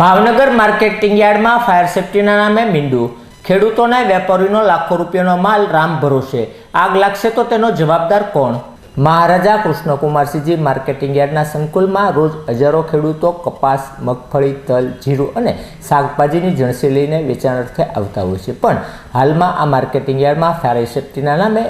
Bhavnagar marketing યાર્ડમાં fire સેફટીના નામે મીંડું. ખેડૂતોને વેપારીનો લાખો રૂપિયાનો માલ રામ ભરોસે. આગ લાગશે તો તેનો જવાબદાર કોણ? મહારાજા કૃષ્ણકુમારસિંહજી માર્કેટિંગ યાર્ડના સંકુલમાં રોજ હજારો ખેડૂતો કપાસ, મગફળી, તલ, જીરું અને શાકભાજીની જણસી લઈને વેચાણ અર્થે આવતા હોય છે. પણ હાલમાં આ માર્કેટિંગ યાર્ડમાં ફાયર સેફટીના નામે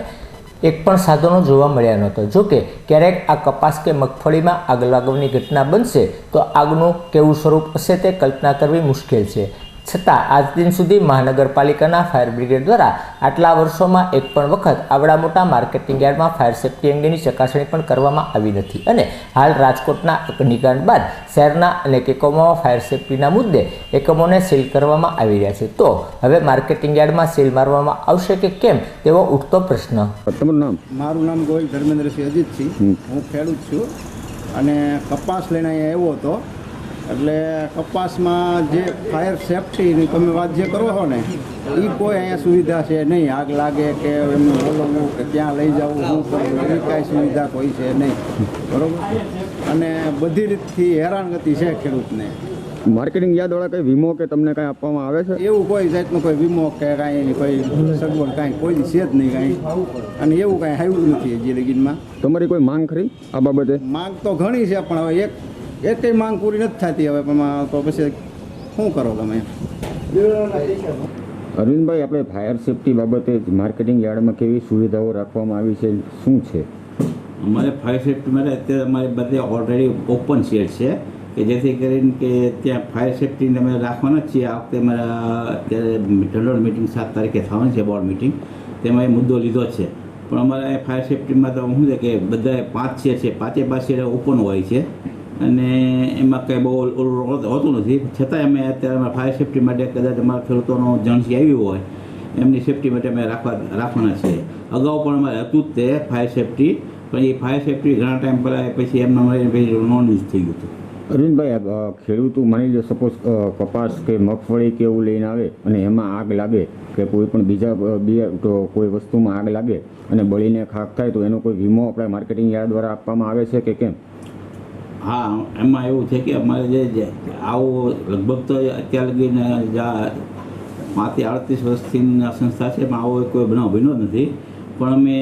એક પણ સાધનો જોવા મળ્યા નહોતો. જોકે ક્યારેક આ કપાસ કે મગફળીમાં આગ લાગવાની ઘટના બનશે, તો આગનું કેવું સ્વરૂપ હશે તે કલ્પના કરવી મુશ્કેલ છે. છતાં આજ દિન સુધી મહાનગરપાલિકાના ફાયર બ્રિગેડ દ્વારા આટલા વર્ષોમાં એક પણ વખત આવડા મોટા માર્કેટિંગ યાર્ડમાં ફાયર સેફટી અંગેની ચકાસણી પણ કરવામાં આવી નથી. અને હાલ રાજકોટના અગ્નિકાંડ બાદ શહેરના અનેક એકમોમાં ફાયર સેફટીના મુદ્દે એકમોને સીલ કરવામાં આવી રહ્યા છે. તો હવે માર્કેટિંગ યાર્ડમાં સીલ મારવામાં આવશે કે કેમ તેવો ઉઠતો પ્રશ્ન. મારું નામ ગોયલ ધર્મેન્દ્રસિંહ અજીતસિંહ. હું ખેડૂત છું અને કપાસ લઈને અહીંયા આવ્યો હતો. એટલે કપાસમાં જે ફાયર સેફટીની તમે વાત જે કરો છો ને એ કોઈ અહીંયા સુવિધા છે નહીં. આગ લાગે કે એમને બોલવું કે ક્યાં લઈ જવું શું કરવું એવી કાંઈ સુવિધા કોઈ છે નહીં. બરાબર? અને બધી રીતથી હેરાનગતિ છે ખેડૂતને. માર્કેટિંગ યાદવાળા કંઈ વીમો કે તમને કાંઈ આપવામાં આવે છે? એવું કોઈ જાતનું કોઈ વીમો કે કાંઈ એની કોઈ સગવડ કાંઈ કોઈ છે જ નહીં કાંઈ. અને એવું કાંઈ આવ્યું નથી હજી લગીનમાં. તમારી કોઈ માંગ ખરી આ બાબતે? માંગ તો ઘણી છે પણ હવે એક એકેય માંગ પૂરી નથી થતી હવે પણ તો પછી શું કરો તમે? અરવિંદભાઈ આપણે ફાયર સેફટી બાબતે માર્કેટિંગ યાર્ડમાં કેવી સુવિધાઓ રાખવામાં આવી છે શું છે? અમારે ફાયર સેફ્ટી માટે અત્યારે અમારે બધે ઓલરેડી ઓપન શેડ છે કે જેથી કરીને કે ત્યાં ફાયર સેફ્ટીને અમે રાખવાના જ છીએ. આ વખતે અમારા અત્યારે ઢલોડ મિટિંગ સાત તારીખે થવાની છે બોર્ડ મિટિંગ તેમાં એ મુદ્દો લીધો છે. પણ અમારે ફાયર સેફ્ટીમાં તો શું છે કે બધા પાંચ શેડ છે. પાંચે પાંચ શેડ ઓપન હોય છે. અને એમાં કંઈ બહુ ઓલું હોતું નથી. છતાંય અમે અત્યારે અમારા ફાયર સેફ્ટી માટે કદાચ અમારા ખેડૂતોનો જણસી આવ્યું હોય, એમની સેફટી માટે અમે રાખવા રાખવાના છે અગાઉ પણ અમારે હતું જ તે ફાયર સેફટી પણ એ ફાયર સેફટી ઘણા ટાઈમ પહેલાં પછી એમના મળે નોન યુઝ થઈ ગયું હતું. અરવિંદભાઈ ખેડૂતો માની લો સપોઝ કપાસ કે મગફળી કે એવું લઈને આવે અને એમાં આગ લાગે કે કોઈ પણ બીજા બીજા કોઈ વસ્તુમાં આગ લાગે અને બળીને ખાક થાય તો એનો કોઈ વીમો આપણે માર્કેટિંગ યાર્ડ દ્વારા આપવામાં આવે છે કે કેમ? હા, એમાં એવું છે કે અમારે જે આવું લગભગ તો અત્યાર લગીને પાંચથી આડત્રીસ વર્ષથી આ સંસ્થા છે પણ આવો કોઈ બનાવ બન્યો નથી. પણ અમે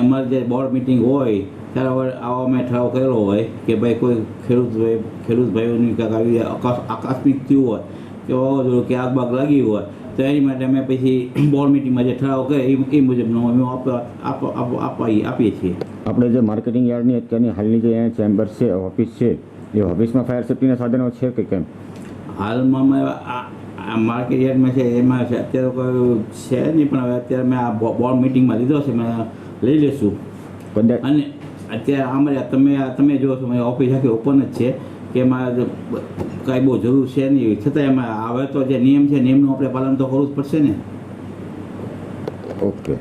અમારે જે બોર્ડ મિટિંગ હોય, ત્યારે આવો અમે ઠરાવ કરેલો હોય કે ભાઈ કોઈ ખેડૂત ભાઈ ખેડૂત ભાઈઓની કાંઈક આવી આકસ્મિક થયું હોય, કે વાવાઝોડું કે આગ બાગ લાગી હોય તો એની માટે અમે પછી બોર્ડ મિટિંગમાં જે ઠરાવ કરે એ એ મુજબનો અમે આપવા આપ- આપ- આપવા- આપીએ છીએ. આપણે જે માર્કેટિંગ યાર્ડની અત્યારની હાલની જે ચેમ્બર છે ઓફિસ છે એ ઓફિસમાં ફાયર સેફટીના સાધનો છે કે કેમ? હાલમાં અમે આ આ માર્કેટ યાર્ડમાં છે એમાં છે અત્યારે કોઈ છે નહીં પણ હવે અત્યારે મેં આ બોર્ડ મિટિંગમાં લીધો છે મેં લઈ લેશું કદાચ અને અત્યારે અમારે તમે તમે જો છો મારી ઓફિસ આખી ઓપન જ છે કે એમાં કાંઈ બહુ જરૂર છે નહીં છતાં એમાં આવે તો જે નિયમ છે, નિયમનું આપણે પાલન તો કરવું જ પડશે ને. ઓકે.